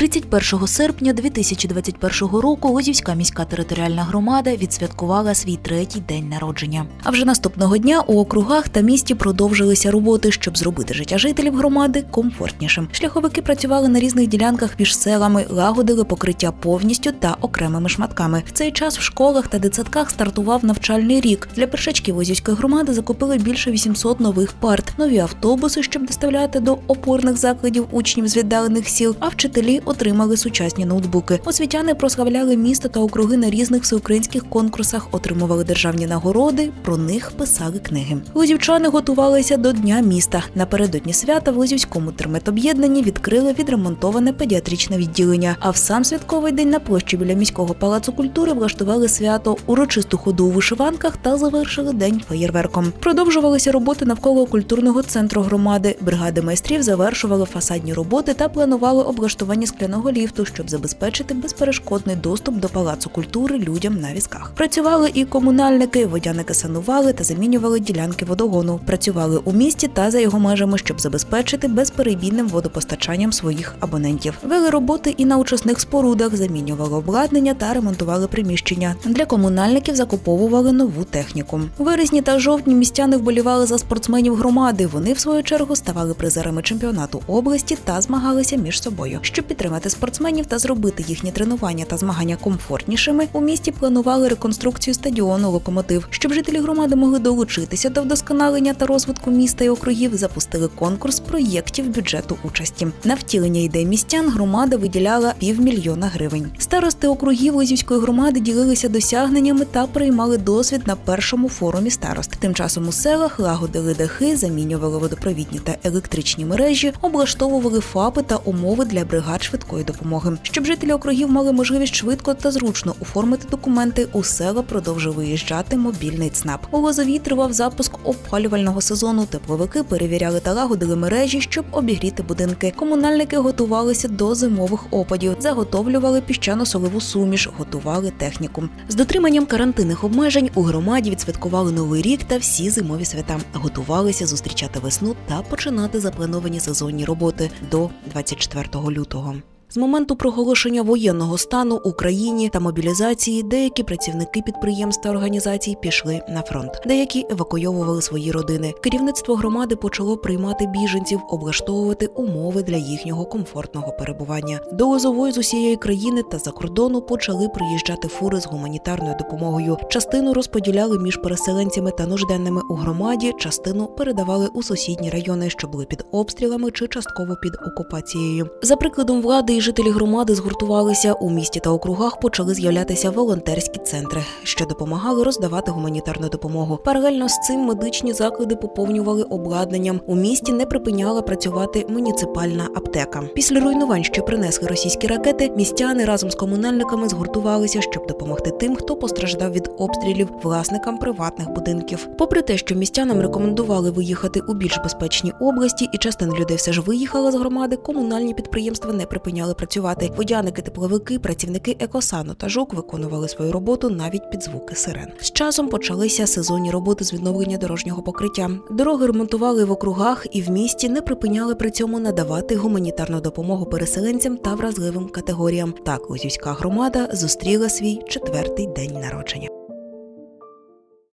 31 серпня 2021 року Лозівська міська територіальна громада відсвяткувала свій третій день народження. А вже наступного дня у округах та місті продовжилися роботи, щоб зробити життя жителів громади комфортнішим. Шляховики працювали на різних ділянках між селами, лагодили покриття повністю та окремими шматками. В цей час в школах та дитсадках стартував навчальний рік. Для першачків Лозівської громади закупили більше 800 нових парт, нові автобуси, щоб доставляти до опорних закладів учнів з віддалених сіл. А вчителі отримали сучасні ноутбуки. Освітяни прославляли місто та округи на різних всеукраїнських конкурсах, отримували державні нагороди. Про них писали книги. Лозівчани готувалися до дня міста. Напередодні свята в Лозівському терметоб'єднанні відкрили відремонтоване педіатричне відділення. А в сам святковий день на площі біля міського палацу культури влаштували свято, урочисту ходу у вишиванках та завершили день феєрверком. Продовжувалися роботи навколо культурного центру громади. Бригади майстрів завершували фасадні роботи та планували облаштування скляного ліфту, щоб забезпечити безперешкодний доступ до палацу культури людям на візках. Працювали і комунальники, водяники санували та замінювали ділянки водогону. Працювали у місті та за його межами, щоб забезпечити безперебійним водопостачанням своїх абонентів. Вели роботи і на учасних спорудах, замінювали обладнання та ремонтували приміщення. Для комунальників закуповували нову техніку. У вересні та жовтні містяни вболівали за спортсменів громади. Вони в свою чергу ставали призерами чемпіонату області та змагалися між собою. Щоб підтримати спортсменів та зробити їхні тренування та змагання комфортнішими, у місті планували реконструкцію стадіону локомотив. Щоб жителі громади могли долучитися до вдосконалення та розвитку міста і округів, запустили конкурс проєктів бюджету участі. На втілення ідей містян громада виділяла півмільйона гривень. Старости округів Лозівської громади ділилися досягненнями та приймали досвід на першому форумі старост. Тим часом у селах лагодили дахи, замінювали водопровідні та електричні мережі, облаштовували ФАПи та умови для бригад швидкої допомоги. Щоб жителі округів мали можливість швидко та зручно оформити документи, у села продовжив виїжджати мобільний ЦНАП. У Лозовій тривав запуск опалювального сезону. Тепловики перевіряли та лагодили мережі, щоб обігріти будинки. Комунальники готувалися до зимових опадів, заготовлювали піщано-солову суміш, готували техніку. З дотриманням карантинних обмежень у громаді відсвяткували новий рік та всі зимові свята. Готувалися зустрічати весну та починати заплановані сезонні роботи до 24 лютого. З моменту проголошення воєнного стану Україні та мобілізації деякі працівники підприємств та організацій пішли на фронт. Деякі евакуйовували свої родини. Керівництво громади почало приймати біженців, облаштовувати умови для їхнього комфортного перебування. До Лозової з усієї країни та за кордону почали приїжджати фури з гуманітарною допомогою. Частину розподіляли між переселенцями та нужденними у громаді, частину передавали у сусідні райони, що були під обстрілами чи частково під окупацією. За прикладом влади жителі громади згуртувалися у місті та округах. Почали з'являтися волонтерські центри, що допомагали роздавати гуманітарну допомогу. Паралельно з цим медичні заклади поповнювали обладнанням. У місті не припиняла працювати муніципальна аптека. Після руйнувань, що принесли російські ракети, містяни разом з комунальниками згуртувалися, щоб допомогти тим, хто постраждав від обстрілів власникам приватних будинків. Попри те, що містянам рекомендували виїхати у більш безпечні області, і частина людей все ж виїхала з громади, комунальні підприємства не припиняли працювати. Водяники, тепловики, працівники екосану та ЖУК виконували свою роботу навіть під звуки сирен. З часом почалися сезонні роботи з відновлення дорожнього покриття. Дороги ремонтували в округах і в місті не припиняли при цьому надавати гуманітарну допомогу переселенцям та вразливим категоріям. Так Лозівська громада зустріла свій четвертий день народження.